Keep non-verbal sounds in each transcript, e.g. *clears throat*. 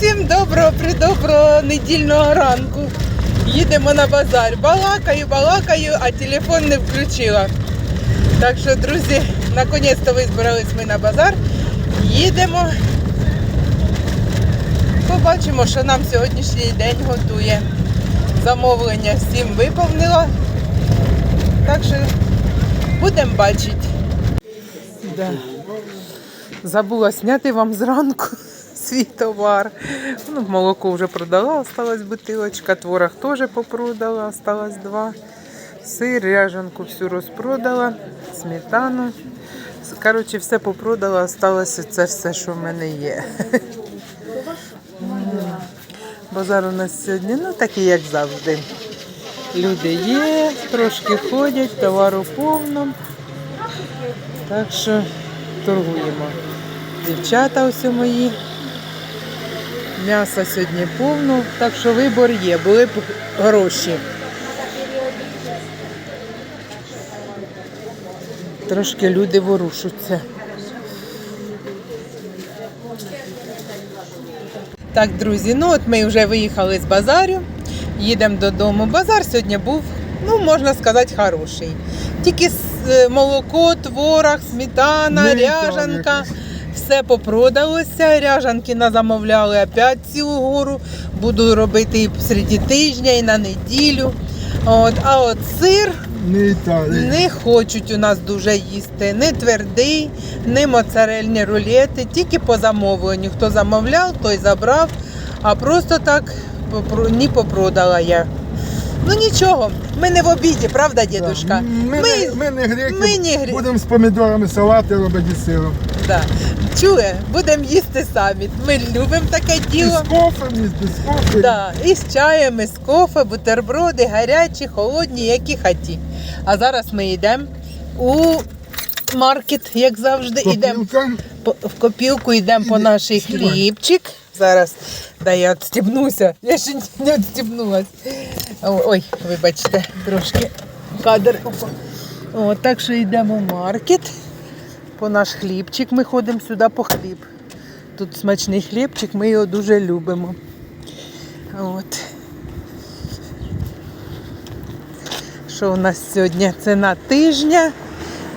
Всім доброго придоброго недільного ранку. Їдемо на базар. Балакаю, балакаю, а телефон не включила. Так що, друзі, наконець-то визбирались ми на базар. Їдемо. Побачимо, що нам сьогоднішній день готує. Замовлення всім виповнила. Так що будемо бачити. Да. Забула зняти вам зранку свій товар. Ну, молоко вже продала, осталась бутилочка, творог теж попродала, осталось два. Сир, ряжанку всю розпродала, сметану. Коротше, все попродала, осталося це все, що в мене є. *laughs* Базар у нас сьогодні, ну такий, як завжди. Люди є, трошки ходять, товару повно. Так що торгуємо. Дівчата ось мої. М'яса сьогодні повно, так що вибор є, були б гроші. Трошки люди ворушаться. Так, друзі, ну от ми вже виїхали з базарю, їдемо додому. Базар сьогодні був, ну можна сказати, хороший. Тільки е, молоко, творог, сметана, ряжанка. Все попродалося. Ряжанки назамовляли опять цілу гору. Буду робити і серед тижня, і на неділю. От, а от сир Не не хочуть у нас дуже їсти. Не твердий, не моцарельні рулети, тільки по замовленню. Хто замовляв, той забрав, а просто так не попродала я. Ну нічого, ми не в обіді, правда, дідушка? Ми, не, ми не греки, ми не греки. будемо з помідорами салати робити сиром. Да. Чує, будемо їсти самі. Ми любимо таке І діло. з кофем, і без кофе. Да, і з чаєм, і з кофе, бутерброди, гарячі, холодні, які хаті. А зараз ми йдемо у маркет, як завжди, йдемо в копілку, йдемо по наш хлібчик. Зараз дай я відстібнуся. Я ще не відстібнулась. Ой, вибачте, трошки кадр. О, так що йдемо в маркет. По наш хлібчик. Ми ходимо сюди по хліб. Тут смачний хлібчик, ми його дуже любимо. От. Що у нас сьогодні? Ціна тижня.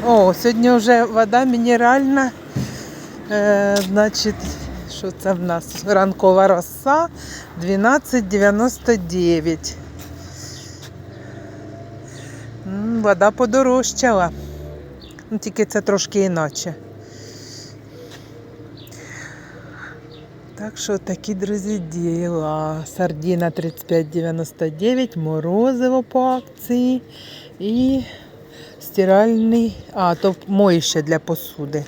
О, сьогодні вже вода мінеральна. Е, значить, що це в нас? Ранкова роса 12,99. Вода подорожчала. Ну, тільки це трошки іначе. Так що такі, друзі, діла. Сардіна 35,99, морозиво по акції і стиральний, а, то моїще для посуди.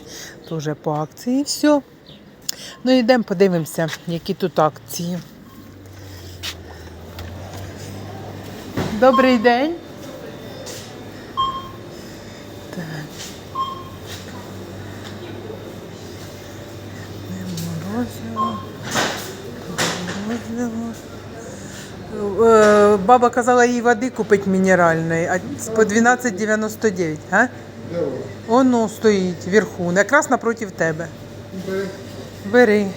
Теж по акції. Все. Ну йдемо подивимося, які тут акції. Добрий день. Так. Морозиво. Морозиво. Е, Баба казала їй води купити мінеральної, а по 12,99, а? Воно стоїть вверху, якраз напротив тебе. Бери.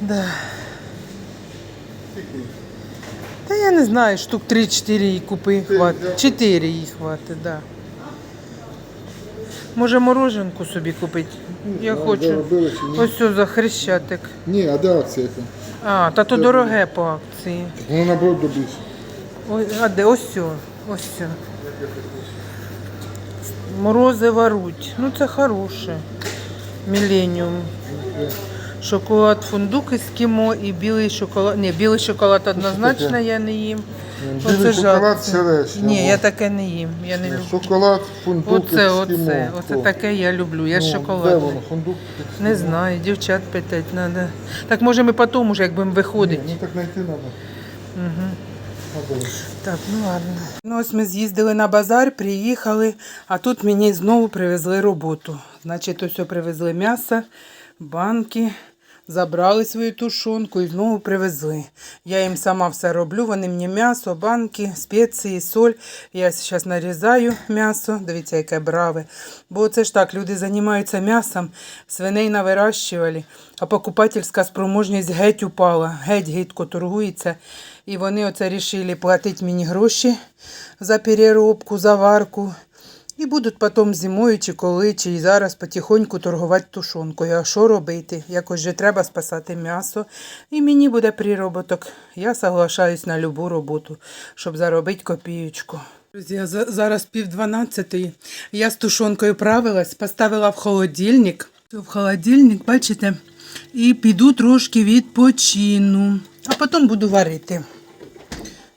Да. Та я не знаю, штук 3-4 їй купи, хватить. 4 їй хватить, да. Може мороженку собі купити? Я хочу. де чи ні? Ось що за хрещатик. Ні, а де акція яка? А, та то дороге по акції. Ну, наоборот добіше. Ой, а де? Ось сьо, ось сьо. Морози варуть. Ну це хороше. Міленіум. Шоколад фундук ескімо і білий шоколад. Ні, білий шоколад однозначно я не їм. Білий Оце шоколад жалко. черешня. Ні, я таке не їм. Я не люблю. Шоколад, фундук, Оце, ескімо. оце, оце О. таке я люблю. Я Ну, Де шоколад. воно? Фундук? Не знаю, дівчат питати треба. Так може ми потім уже, як будемо виходити. Ну так знайти треба. Угу. Так, ну ладно. Ну ось ми з'їздили на базар, приїхали, а тут мені знову привезли роботу. Значить, ось привезли м'ясо, банки. Забрали свою тушонку і знову привезли. Я їм сама все роблю. Вони мені м'ясо, банки, спеції, соль. Я зараз нарізаю м'ясо. Дивіться, яке браве. Бо це ж так, люди займаються м'ясом, свиней навирощували, а покупательська спроможність геть упала, геть гидко торгується. І вони оце рішили платити мені гроші за переробку, за варку. І будуть потім зимою чи коли, чи зараз потихоньку торгувати тушонкою. А що робити? Якось же треба спасати м'ясо. І мені буде прироботок. Я соглашаюсь на любу роботу, щоб заробити копієчку. Друзі, зараз пів дванадцятої. Я з тушонкою правилась, поставила в холодильник. В холодильник, бачите, і піду трошки відпочину. А потім буду варити.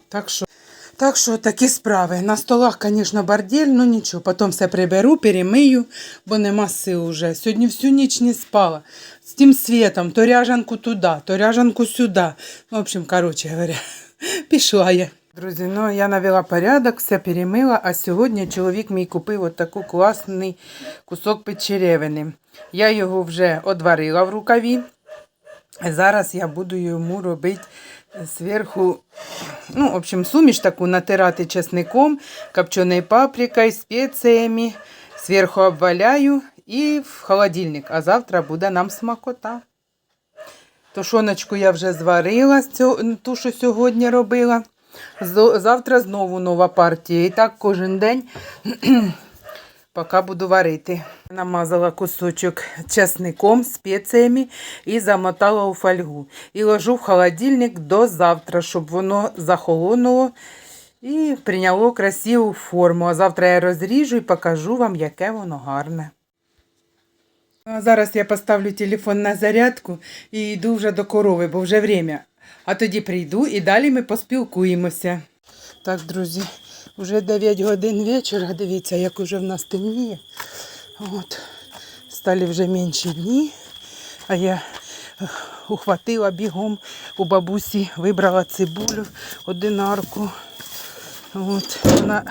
Так що, так що такі справи. На столах, звісно, бордель, ну нічого. Потім все приберу, перемию, бо нема сил уже. Сьогодні всю ніч не спала. З тим світом, то ряжанку туди, то ряжанку сюди. В общем, коротше говоря, *laughs* пішла я. Друзі, ну я навела порядок, все перемила, а сьогодні чоловік мій купив от таку класний кусок печеревини. Я його вже одварила в рукаві. Зараз я буду йому робити зверху, ну, в общем, суміш таку натирати чесником, копченою паприкою, спеціями. Зверху обваляю і в холодильник. А завтра буде нам смакота. Тушоночку я вже зварила, ту, що сьогодні робила. Завтра знову нова партія. І так кожен день, *clears throat* поки буду варити. Намазала кусочок чесником, спеціями і замотала у фольгу. І ложу в холодильник до завтра, щоб воно захолонуло і прийняло красиву форму. А завтра я розріжу і покажу вам, яке воно гарне. А зараз я поставлю телефон на зарядку і йду вже до корови, бо вже время. А тоді прийду і далі ми поспілкуємося. Так, друзі, вже 9 годин вечора. Дивіться, як уже в нас темніє. От. Стали вже менші дні. А я ухватила бігом у бабусі, вибрала цибулю, одинарку. От. Вона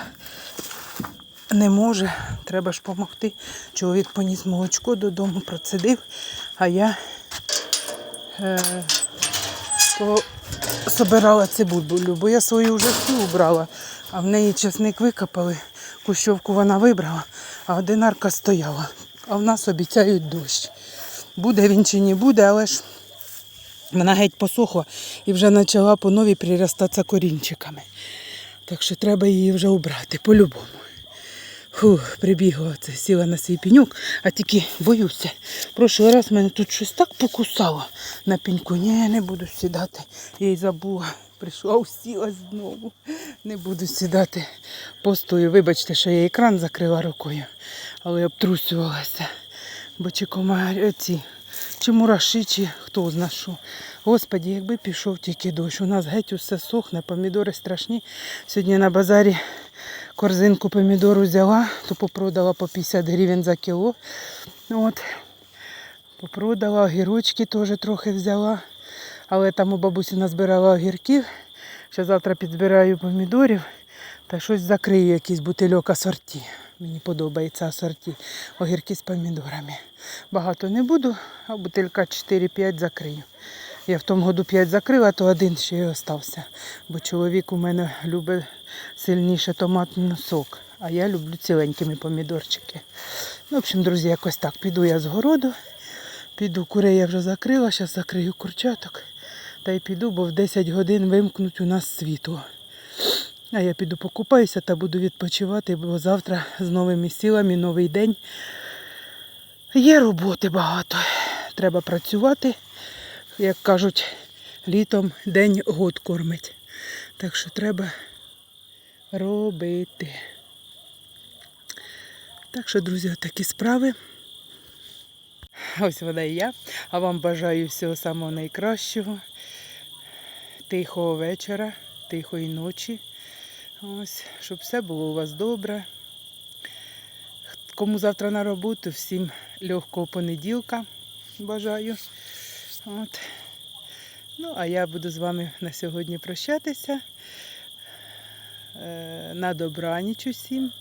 не може, треба ж допомогти. Чоловік поніс молочко додому, процедив, а я е, собирала цибулю, бо я свою вже всю убрала, а в неї чесник викопали, кущовку вона вибрала, а одинарка стояла. А в нас обіцяють дощ. Буде він чи не буде, але ж вона геть посохла і вже почала по новій приростатися корінчиками. Так що треба її вже убрати по-любому. Фу, прибігла це, сіла на свій пеньок, а тільки боюся. Прошлий раз мене тут щось так покусало на пеньку. Ні, не буду сідати. Я й забула. Прийшла, усіла знову. Не буду сідати. Постою, вибачте, що я екран закрила рукою, але обтрусювалася. Бо чи комарі, ці, чи мураші, чи хто зна. Господі, якби пішов тільки дощ. У нас геть усе сохне, помідори страшні. Сьогодні на базарі корзинку помідору взяла, то попродала по 50 гривень за кіло. От. Попродала, огірочки теж трохи взяла. Але там у бабусі назбирала огірків. Ще завтра підзбираю помідорів та щось закрию, якийсь бутильок асорті. Мені подобається асорті. Огірки з помідорами. Багато не буду, а бутилька 4-5 закрию. Я в тому году 5 закрила, то один ще й остався. Бо чоловік у мене любить сильніше томатний сок, а я люблю ціленькими помідорчики. Ну, в общем, друзі, якось так. Піду я з городу, піду, курей я вже закрила, зараз закрию курчаток. Та й піду, бо в 10 годин вимкнуть у нас світло. А я піду покупаюся та буду відпочивати, бо завтра з новими силами, новий день. Є роботи багато. Треба працювати. Як кажуть, літом день год кормить. Так що треба робити. Так що, друзі, такі справи. Ось вона і я. А вам бажаю всього самого найкращого. Тихого вечора, тихої ночі. Ось, щоб все було у вас добре. Кому завтра на роботу, всім легкого понеділка бажаю. От. Ну, а я буду з вами на сьогодні прощатися. Е, На добраніч усім.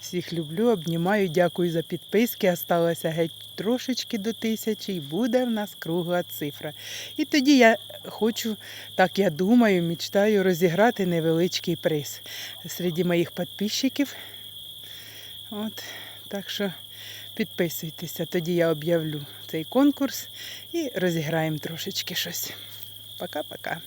Всіх люблю, обнімаю, дякую за підписки. Осталося геть трошечки до тисячі і буде в нас кругла цифра. І тоді я хочу, так я думаю, мечтаю розіграти невеличкий приз серед моїх підписчиків. От, так що підписуйтеся, тоді я об'явлю цей конкурс і розіграємо трошечки щось. Пока-пока.